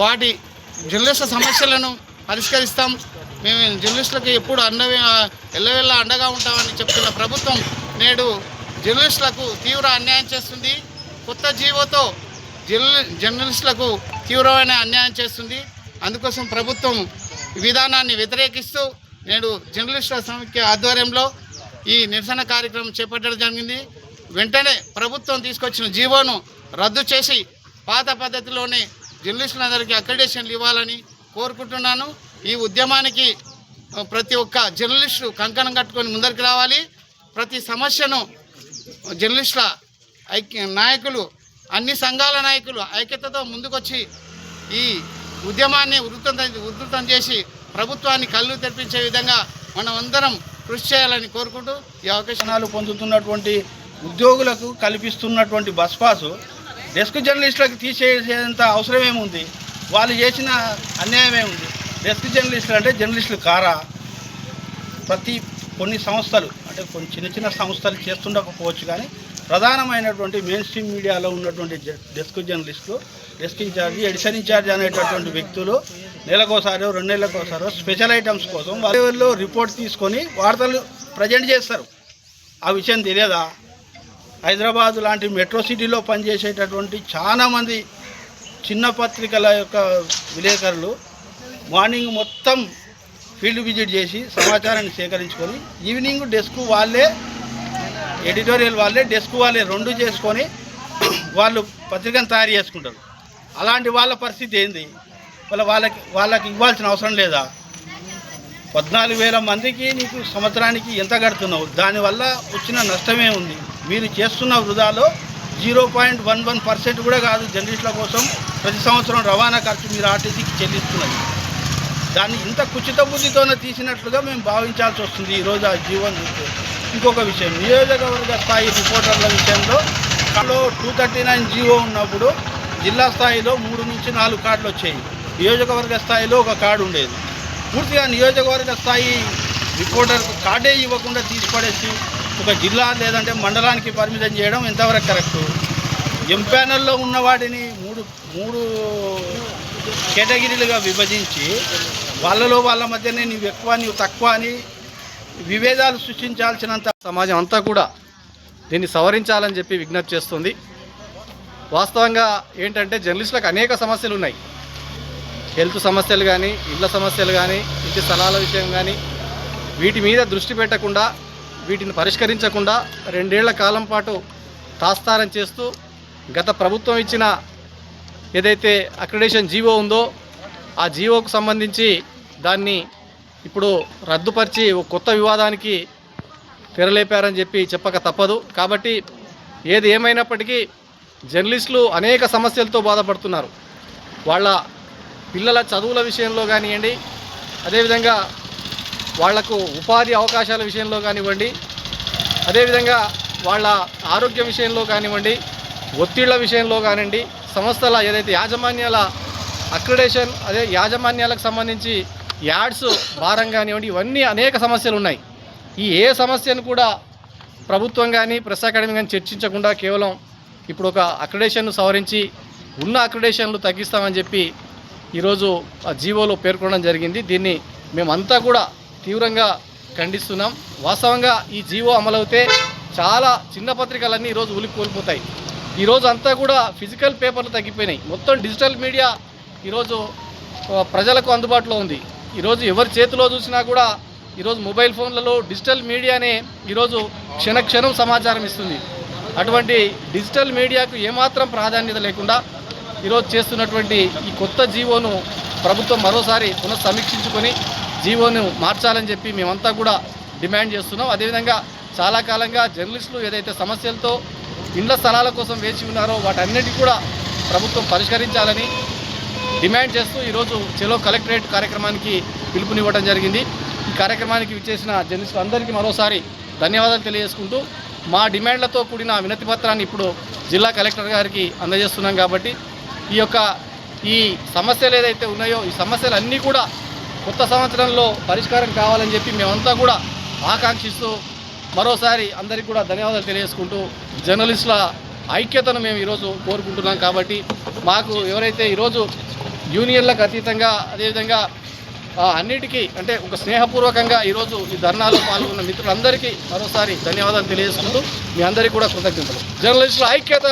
వాటి జర్నలిస్టుల సమస్యలను పరిష్కరిస్తాం. మేము జర్నలిస్టులకు ఎప్పుడు అండ ఎల్లవెల్ల అండగా ఉంటామని చెప్తున్న ప్రభుత్వం నేడు జర్నలిస్టులకు తీవ్ర అన్యాయం చేస్తుంది. కొత్త జీవోతో జర్నలిస్టులకు తీవ్రమైన అన్యాయం చేస్తుంది. అందుకోసం ప్రభుత్వం విధానాన్ని వ్యతిరేకిస్తూ నేడు జర్నలిస్టుల సమైక్య ఆధ్వర్యంలో ఈ నిరసన కార్యక్రమం చేపట్టడం జరిగింది. వెంటనే ప్రభుత్వం తీసుకొచ్చిన జీవోను రద్దు చేసి పాత పద్ధతిలోనే జర్నలిస్టులందరికీ అక్రిడేషన్లు ఇవ్వాలని కోరుకుంటున్నాను. ఈ ఉద్యమానికి ప్రతి ఒక్క జర్నలిస్టు కంకణం కట్టుకొని ముందరికి రావాలి. ప్రతి సమస్యను జర్నలిస్టుల ఐక్య నాయకులు అన్ని సంఘాల నాయకులు ఐక్యతతో ముందుకొచ్చి ఈ ఉద్యమాన్ని ఉధృతం ఉధృతం చేసి ప్రభుత్వాన్ని కళ్ళు తెప్పించే విధంగా మనం అందరం కృషి చేయాలని కోరుకుంటూ ఈ అవకాశాలు పొందుతున్నటువంటి ఉద్యోగులకు కల్పిస్తున్నటువంటి బస్ పాసు డెస్క్ జర్నలిస్టులకు తీసేసేంత అవసరం ఏముంది? వాళ్ళు చేసిన అన్యాయం ఏముంది? డెస్క్ జర్నలిస్టులు అంటే జర్నలిస్టులు కారా? ప్రతి కొన్ని సంస్థలు అంటే కొన్ని చిన్న చిన్న సంస్థలు చేస్తుండకపోవచ్చు కానీ ప్రధానమైనటువంటి మెయిన్ స్ట్రీమ్ మీడియాలో ఉన్నటువంటి డెస్క్ జర్నలిస్టులు డెస్క్ ఇన్ఛార్జి ఎడిషన్ ఇన్ఛార్జి అనేటటువంటి వ్యక్తులు నెలకోసారో రెండు నెలలకోసారో స్పెషల్ ఐటమ్స్ కోసం వాళ్ళు రిపోర్ట్ తీసుకొని వార్తలు ప్రజెంట్ చేస్తారు. ఆ విషయం తెలియదా? హైదరాబాద్ లాంటి మెట్రో సిటీలో పనిచేసేటటువంటి చాలామంది చిన్న పత్రికల యొక్క విలేకరులు మార్నింగ్ మొత్తం ఫీల్డ్ విజిట్ చేసి సమాచారాన్ని సేకరించుకొని ఈవినింగ్ డెస్క్ వాళ్ళే ఎడిటోరియల్ వాళ్ళే డెస్క్ వాళ్ళే రెండు చేసుకొని వాళ్ళు పత్రికను తయారు చేసుకుంటారు. అలాంటి వాళ్ళ పరిస్థితి ఏంది? వాళ్ళ వాళ్ళకి వాళ్ళకి ఇవ్వాల్సిన అవసరం లేదా? పద్నాలుగు వేల మందికి నీకు సంవత్సరానికి ఎంత కడుతున్నావు? దానివల్ల వచ్చిన నష్టమే ఉంది మీరు చేస్తున్న వృధాలో zero point one one percent కూడా కాదు జర్నలిస్టుల కోసం ప్రతి సంవత్సరం రవాణా ఖర్చు మీరు ఆర్టీసీకి చెల్లిస్తున్నది. దాన్ని ఇంత కుచిత బుద్ధితోనే తీసినట్లుగా మేము భావించాల్సి వస్తుంది ఈరోజు ఆ జీవన్ చూస్తే ఇంకొక విషయం నియోజకవర్గ స్థాయి రిపోర్టర్ల విషయంలో కార్డులో టూ థర్టీ నైన్ జీవో ఉన్నప్పుడు జిల్లా స్థాయిలో మూడు నుంచి నాలుగు కార్డులు వచ్చాయి. నియోజకవర్గ స్థాయిలో ఒక కార్డు ఉండేది. పూర్తిగా నియోజకవర్గ స్థాయి రిపోర్టర్ కార్డే ఇవ్వకుండా తీసిపడేసి ఒక జిల్లా లేదంటే మండలానికి పరిమితం చేయడం ఎంతవరకు కరెక్టు? ఎం ప్యానల్లో ఉన్న వాటిని మూడు మూడు కేటగిరీలుగా విభజించి వాళ్ళలో వాళ్ళ మధ్యనే నీవు ఎక్కువ నీవు తక్కువ అని విభేదాలు సృష్టించాల్సినంత సమాజం అంతా కూడా దీన్ని సవరించాలని చెప్పి విజ్ఞప్తి చేస్తుంది. వాస్తవంగా ఏంటంటే జర్నలిస్టులకు అనేక సమస్యలు ఉన్నాయి. హెల్త్ సమస్యలు కానీ ఇళ్ళ సమస్యలు కానీ ఇంటి స్థలాల విషయం కానీ వీటి మీద దృష్టి పెట్టకుండా వీటిని పరిష్కరించకుండా రెండేళ్ళ కాలం పాటు తాస్తారం చేస్తూ గత ప్రభుత్వం ఇచ్చిన ఏదైతే అక్రిడేషన్ జీవో ఉందో ఆ జీవోకు సంబంధించి దాన్ని ఇప్పుడు రద్దుపరిచి ఒక కొత్త వివాదానికి తెరలేపారని చెప్పి చెప్పక తప్పదు. కాబట్టి ఏది ఏమైనప్పటికీ జర్నలిస్టులు అనేక సమస్యలతో బాధపడుతున్నారు. వాళ్ళ పిల్లల చదువుల విషయంలో కానివ్వండి అదేవిధంగా వాళ్ళకు ఉపాధి అవకాశాల విషయంలో కానివ్వండి అదేవిధంగా వాళ్ళ ఆరోగ్య విషయంలో కానివ్వండి ఒత్తిళ్ళ విషయంలో కానివ్వండి సంస్థల ఏదైతే యాజమాన్యాల అక్రిడేషన్ అదే యాజమాన్యాలకు సంబంధించి యాడ్స్ భారం కానివ్వండి ఇవన్నీ అనేక సమస్యలు ఉన్నాయి ఈ ఏ సమస్యను కూడా ప్రభుత్వం కానీ ప్రెస్ అకాడమీ కానీ చర్చించకుండా కేవలం ఇప్పుడు ఒక అక్రిడేషన్ను సవరించి ఉన్న అక్రిడేషన్లు తగ్గిస్తామని చెప్పి ఈరోజు ఆ జీవోలో పేర్కొనడం జరిగింది. దీన్ని మేమంతా కూడా తీవ్రంగా ఖండిస్తున్నాం. వాస్తవంగా ఈ జీవో అమలవుతే చాలా చిన్న పత్రికలన్నీ ఈరోజు ఉలికి కోల్పోతాయి. ఈరోజు అంతా కూడా ఫిజికల్ పేపర్లు తగ్గిపోయినాయి. మొత్తం డిజిటల్ మీడియా ఈరోజు ప్రజలకు అందుబాటులో ఉంది. ఈరోజు ఎవరి చేతిలో చూసినా కూడా ఈరోజు మొబైల్ ఫోన్లలో డిజిటల్ మీడియానే ఈరోజు క్షణ క్షణం సమాచారం ఇస్తుంది. అటువంటి డిజిటల్ మీడియాకు ఏమాత్రం ప్రాధాన్యత లేకుండా ఈరోజు చేస్తున్నటువంటి ఈ కొత్త జీవోను ప్రభుత్వం మరోసారి పునః సమీక్షించుకొని జీవోను మార్చాలని చెప్పి మేమంతా కూడా డిమాండ్ చేస్తున్నాం. అదేవిధంగా చాలా కాలంగా జర్నలిస్టులు ఏదైతే సమస్యలతో ఇండ్ల స్థలాల కోసం వేచి ఉన్నారో వాటన్నిటి కూడా ప్రభుత్వం పరిష్కరించాలని డిమాండ్ చేస్తూ ఈరోజు చెలో కలెక్టరేట్ కార్యక్రమానికి పిలుపునివ్వడం జరిగింది. ఈ కార్యక్రమానికి విచ్చేసిన జర్నలిస్టులు అందరికీ మరోసారి ధన్యవాదాలు తెలియజేసుకుంటూ మా డిమాండ్లతో కూడిన వినతి పత్రాన్ని ఇప్పుడు జిల్లా కలెక్టర్ గారికి అందజేస్తున్నాం కాబట్టి ఈ యొక్క ఈ సమస్యలు ఏదైతే ఉన్నాయో ఈ సమస్యలన్నీ కూడా కొత్త సంవత్సరంలో పరిష్కారం కావాలని చెప్పి మేమంతా కూడా ఆకాంక్షిస్తూ మరోసారి అందరికీ కూడా ధన్యవాదాలు తెలియజేసుకుంటూ జర్నలిస్టుల ఐక్యతను మేము ఈరోజు కోరుకుంటున్నాం కాబట్టి మాకు ఎవరైతే ఈరోజు యూనియన్లకు అతీతంగా అదేవిధంగా అన్నిటికీ అంటే ఒక స్నేహపూర్వకంగా ఈరోజు ఈ ధర్నాలో పాల్గొన్న మిత్రులందరికీ మరోసారి ధన్యవాదాలు తెలియజేసుకుంటూ మీ అందరికీ కూడా కృతజ్ఞతలు. జర్నలిస్టుల ఐక్యత!